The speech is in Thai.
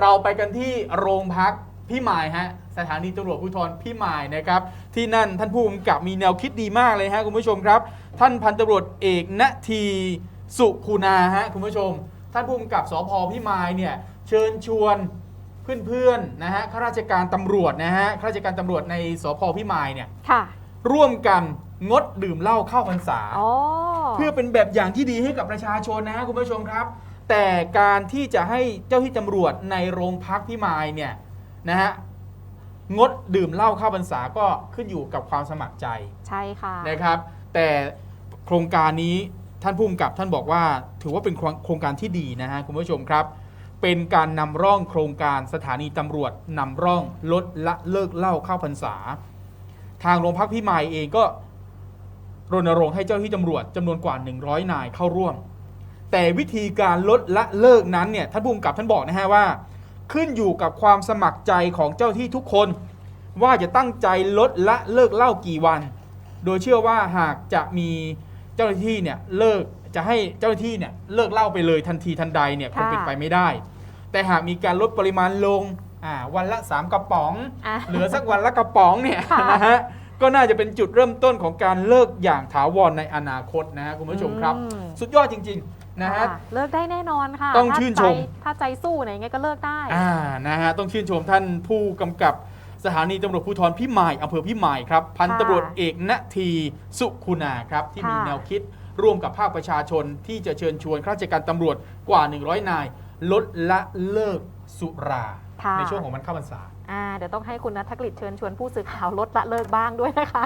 เราไปกันที่โรงพักพี่หมายฮะสถานีตำรวจภูธรพี่หมายนะครับ ที่นั่นท่านผู้กำกับมีแนวคิดดีมากเลยฮะคุณผู้ชมครับ ท่านพันตำรวจเอกณทีสุคุณาฮะคุณผู้ชม ท่านผู้กำกับสพพี่มายเนี่ยเชิญชวนเพื่อนๆนะฮะข้าราชการตำรวจนะฮะข้าราชการตำรวจในสพพี่มายเนี่ยค่ะร่วมกันงดดื่มเหล้าเข้าพรรษาอ๋อเพื่อเป็นแบบอย่างที่ดีให้กับประชาชนนะฮะคุณผู้ชมครับ แต่การที่จะให้เจ้าที่ตำรวจในโรงพักพี่มายเนี่ยนะฮะงดดื่มเหล้าเข้าพรรษาก็ขึ้นอยู่กับความสมัครใจใช่ค่ะนะครับ แต่โครงการนี้ท่านผู้กำกับท่านบอกว่าถือว่าเป็นโครงการที่ดีนะฮะคุณผู้ชมครับ เป็นการนำร่องโครงการสถานีตำรวจนำร่องลดละเลิกเหล้าเข้าพรรษา ทางโรงพักพี่มายเองก็รณรงค์ให้เจ้าหน้าที่ตำรวจจำนวนกว่า 100 นายเข้าร่วม แต่วิธีการลดละเลิกนั้นเนี่ยท่านผู้กำกับท่านบอกนะฮะว่า ขึ้นอยู่กับความสมัครใจของเจ้าหน้าที่ทุกคน ว่าจะตั้งใจลดละเลิกเหล้ากี่วัน โดยเชื่อว่าหากจะมีเจ้าหน้าที่เนี่ยเลิกจะให้เจ้าหน้าที่เนี่ยเลิกเหล้าไปเลยทันทีทันใดเนี่ยคงค่ะเป็นไปไม่ได้ แต่หากมีการลดปริมาณลงอ่าวันละ 3 กระป๋อง อะ เหลือสักวันละกระป๋องเนี่ยค่ะ นะฮะก็น่าจะเป็นจุดเริ่มต้นของการเลิกอย่างถาวรในอนาคตนะฮะคุณผู้ชมครับ อืม สุดยอดจริงๆ นะฮะ ค่ะเลิกได้แน่นอนค่ะต้องถ้าชื่นชมใจถ้าใจสู้ไหนไงก็เลิกได้ อ่านะฮะต้องชื่นชมท่านผู้กำกับสถานีตำรวจภูธรพิมายอำเภอพิมายครับ พันตำรวจเอกณทีสุคุณาครับ ที่มีค่ะ แนวคิดร่วมกับภาคประชาชนที่จะเชิญชวนข้าราชการตำรวจกว่า 100 นาย ลดละเลิกสุรา ค่ะในช่วงของมันเข้าพรรษา อ่าเดี๋ยวต้องให้คุณนัทกฤษเชิญชวนผู้สื่อข่าวลดละเลิกบ้างด้วยนะคะ